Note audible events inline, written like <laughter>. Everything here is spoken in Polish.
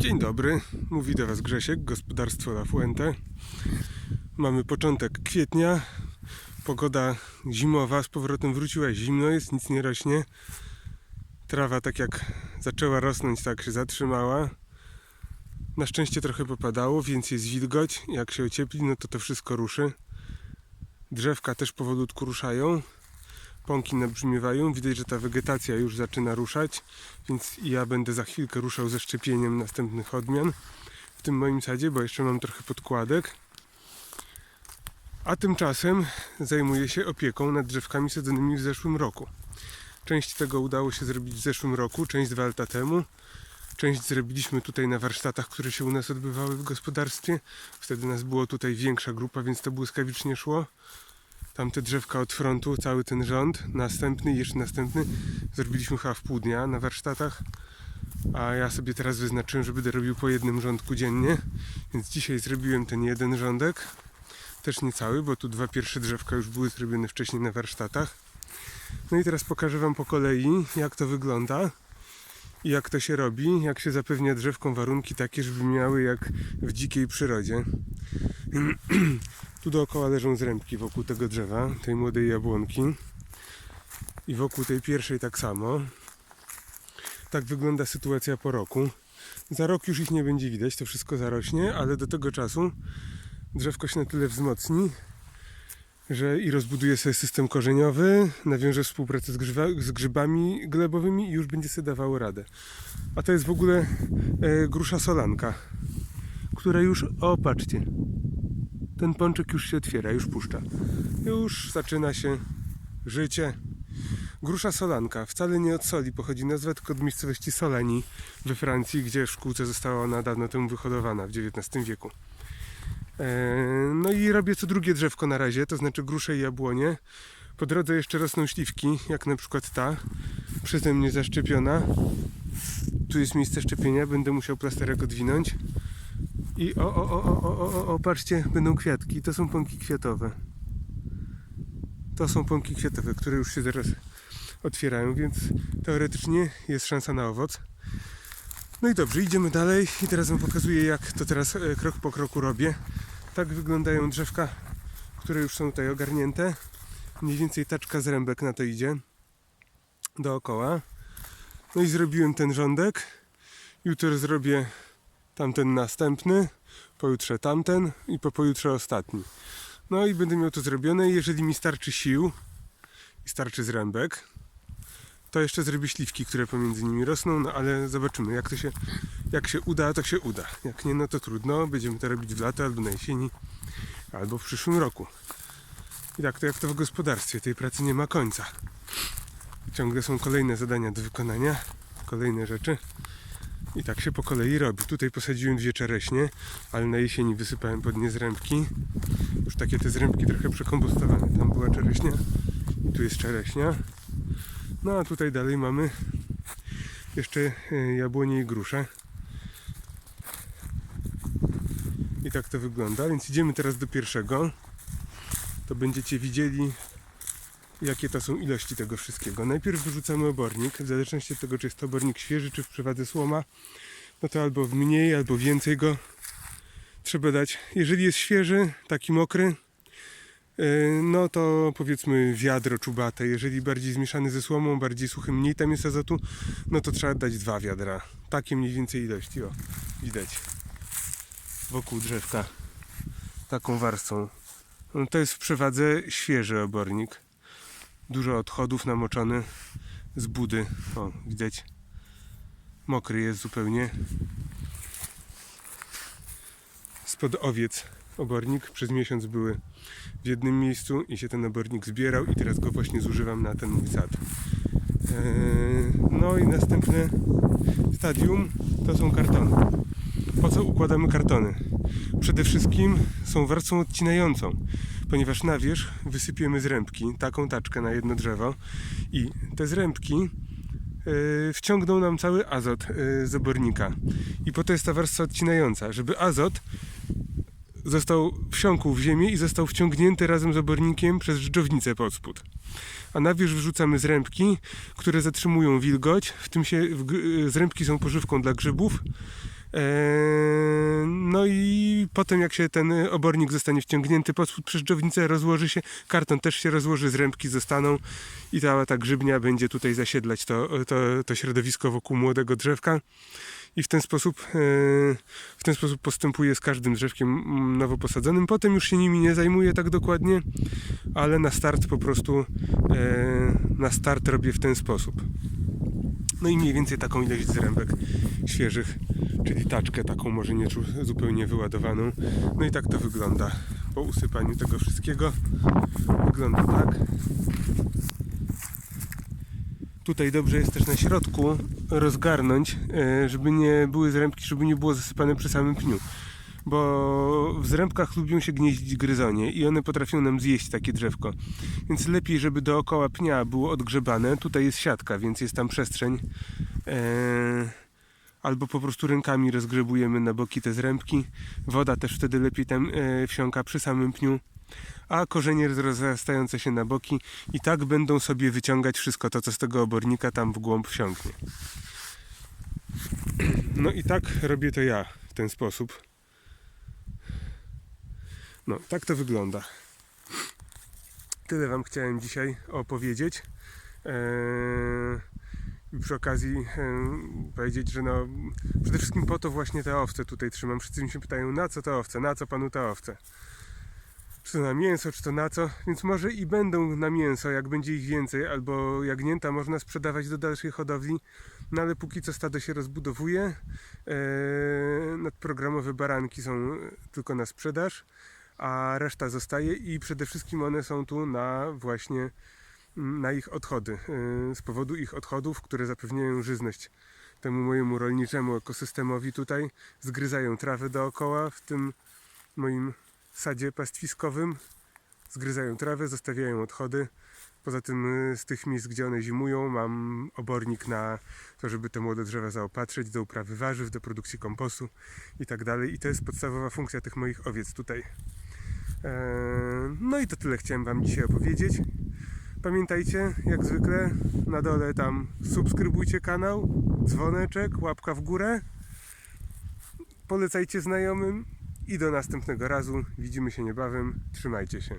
Dzień dobry, mówi do Was Grzesiek, gospodarstwo La Fuente. Mamy początek kwietnia, pogoda zimowa, z powrotem wróciła zimno, jest, nic nie rośnie. Trawa tak jak zaczęła rosnąć, tak się zatrzymała. Na szczęście trochę popadało, więc jest wilgoć. Jak się ociepli, no to to wszystko ruszy. Drzewka też powolutku ruszają. Pąki nabrzmiewają, widać, że ta wegetacja już zaczyna ruszać, więc ja będę za chwilkę ruszał ze szczepieniem następnych odmian w tym moim sadzie, bo jeszcze mam trochę podkładek. A tymczasem zajmuję się opieką nad drzewkami sadzonymi w zeszłym roku. Część tego udało się zrobić w zeszłym roku, część dwa lata temu. Część zrobiliśmy tutaj na warsztatach, które się u nas odbywały w gospodarstwie. Wtedy nas było tutaj większa grupa, więc to błyskawicznie szło. Tamte drzewka od frontu, cały ten rząd, następny jeszcze następny zrobiliśmy chyba w pół dnia na warsztatach. A ja sobie teraz wyznaczyłem, że będę robił po jednym rządku dziennie. Więc dzisiaj zrobiłem ten jeden rządek. Też nie cały, bo tu dwa pierwsze drzewka już były zrobione wcześniej na warsztatach. No i teraz pokażę Wam po kolei, jak to wygląda i jak to się robi, jak się zapewnia drzewkom warunki takie, żeby miały jak w dzikiej przyrodzie. <clears throat> Tu dookoła leżą zrębki wokół tego drzewa, tej młodej jabłonki. I wokół tej pierwszej tak samo. Tak wygląda sytuacja po roku. Za rok już ich nie będzie widać, to wszystko zarośnie, ale do tego czasu drzewko się na tyle wzmocni, że i rozbuduje sobie system korzeniowy, nawiąże współpracę z, z grzybami glebowymi i już będzie sobie dawało radę. A to jest w ogóle e, grusza solanka, która już, o patrzcie, ten pączek już się otwiera, już puszcza. Już zaczyna się życie. Grusza solanka, wcale nie od soli pochodzi nazwa, tylko od miejscowości Soleni we Francji, gdzie w szkółce została ona dawno temu wyhodowana w XIX wieku. Eee, No i robię co drugie drzewko na razie, to znaczy grusze i jabłonie. Po drodze jeszcze rosną śliwki, jak na przykład ta, przeze mnie zaszczepiona. Tu jest miejsce szczepienia, będę musiał plasterek odwinąć. I o, o, o, o, o, o, o, patrzcie, będą kwiatki. To są pąki kwiatowe. To są pąki kwiatowe, które już się zaraz otwierają, więc teoretycznie jest szansa na owoc. No i dobrze, idziemy dalej i teraz Wam pokazuję, jak to teraz e, krok po kroku robię. Tak wyglądają drzewka, które już są tutaj ogarnięte. Mniej więcej taczka zrębek na to idzie. Dookoła. No i zrobiłem ten rządek. Jutro zrobię tamten następny, pojutrze tamten i po pojutrze ostatni. No i będę miał to zrobione. Jeżeli mi starczy sił i starczy zrębek, to jeszcze zrobię śliwki, które pomiędzy nimi rosną, no ale zobaczymy, jak to się, jak się uda, to się uda. Jak nie, no to trudno, będziemy to robić w lato albo na jesieni, albo w przyszłym roku. I tak to jak to w gospodarstwie, tej pracy nie ma końca. Ciągle są kolejne zadania do wykonania, kolejne rzeczy. I tak się po kolei robi. Tutaj posadziłem dwie czereśnie, ale na jesieni wysypałem pod nie zrębki. Już takie te zrębki trochę przekompostowane. Tam była czereśnia i tu jest czereśnia. No a tutaj dalej mamy jeszcze e, jabłonie i grusze. I tak to wygląda. Więc idziemy teraz do pierwszego. To będziecie widzieli jakie to są ilości tego wszystkiego. Najpierw wyrzucamy obornik, w zależności od tego, czy jest to obornik świeży, czy w przewadze słoma, no to albo w mniej, albo więcej go trzeba dać. Jeżeli jest świeży, taki mokry, no to powiedzmy wiadro czubate. Jeżeli bardziej zmieszany ze słomą, bardziej suchy, mniej tam jest azotu, no to trzeba dać dwa wiadra. Takie mniej więcej ilości, o, widać. Wokół drzewka. Taką warstwą. No to jest w przewadze świeży obornik dużo odchodów namoczony z budy. O, widać. Mokry jest zupełnie. Spod owiec obornik. Przez miesiąc były w jednym miejscu i się ten obornik zbierał i teraz go właśnie zużywam na ten mój sad. Eee, No i następne stadium to są kartony. Po co układamy kartony? Przede wszystkim są warstwą odcinającą, ponieważ na wierzch wysypiemy zrębki, taką taczkę na jedno drzewo i te zrębki yy, wciągną nam cały azot yy, z obornika. I po to jest ta warstwa odcinająca, żeby azot został wsiąkł w ziemię i został wciągnięty razem z obornikiem przez dżdżownicę pod spód. A na wierzch wrzucamy zrębki, które zatrzymują wilgoć. W tym się w, g- zrębki są pożywką dla grzybów Eee, No i potem jak się ten obornik zostanie wciągnięty pod spód przez dżownicę, rozłoży się, karton też się rozłoży, zrębki zostaną i cała ta grzybnia będzie tutaj zasiedlać to, to, to środowisko wokół młodego drzewka. I w ten sposób, e, w ten sposób postępuję z każdym drzewkiem nowo posadzonym. Potem już się nimi nie zajmuję tak dokładnie, ale na start po prostu e, na start robię w ten sposób. No i mniej więcej taką ilość zrębek świeżych, czyli taczkę taką może nie zupełnie wyładowaną. No i tak to wygląda po usypaniu tego wszystkiego. Wygląda tak. Tutaj dobrze jest też na środku rozgarnąć, e, żeby nie były zrębki, żeby nie było zasypane przy samym pniu. Bo w zrębkach lubią się gnieździć gryzonie i one potrafią nam zjeść takie drzewko. Więc lepiej, żeby dookoła pnia było odgrzebane. Tutaj jest siatka, więc jest tam przestrzeń. E, albo po prostu rękami rozgrzebujemy na boki te zrębki. Woda też wtedy lepiej tam e, wsiąka przy samym pniu. A korzenie rozrastające się na boki i tak będą sobie wyciągać wszystko to, co z tego obornika tam w głąb wsiąknie. No i tak robię to ja w ten sposób. No, tak to wygląda. Tyle Wam chciałem dzisiaj opowiedzieć. Eee, przy okazji powiedzieć, że no przede wszystkim po to właśnie te owce tutaj trzymam. Wszyscy mi się pytają, na co te owce, na co panu te owce? Czy to na mięso, czy to na co? Więc może i będą na mięso, jak będzie ich więcej, albo jagnięta można sprzedawać do dalszej hodowli. No ale póki co stado się rozbudowuje. Eee, nadprogramowe baranki są tylko na sprzedaż, a reszta zostaje i przede wszystkim one są tu na właśnie na ich odchody. Yy, Z powodu ich odchodów, które zapewniają żyzność temu mojemu rolniczemu ekosystemowi tutaj, zgryzają trawę dookoła w tym moim sadzie pastwiskowym. Zgryzają trawę, zostawiają odchody. Poza tym yy, z tych miejsc, gdzie one zimują, mam obornik na to, żeby te młode drzewa zaopatrzyć do uprawy warzyw, do produkcji kompostu i tak dalej. I to jest podstawowa funkcja tych moich owiec tutaj. Eee, No i to tyle chciałem Wam dzisiaj opowiedzieć. Pamiętajcie, jak zwykle, na dole tam subskrybujcie kanał, dzwoneczek, łapka w górę. Polecajcie znajomym i do następnego razu. Widzimy się niebawem. Trzymajcie się.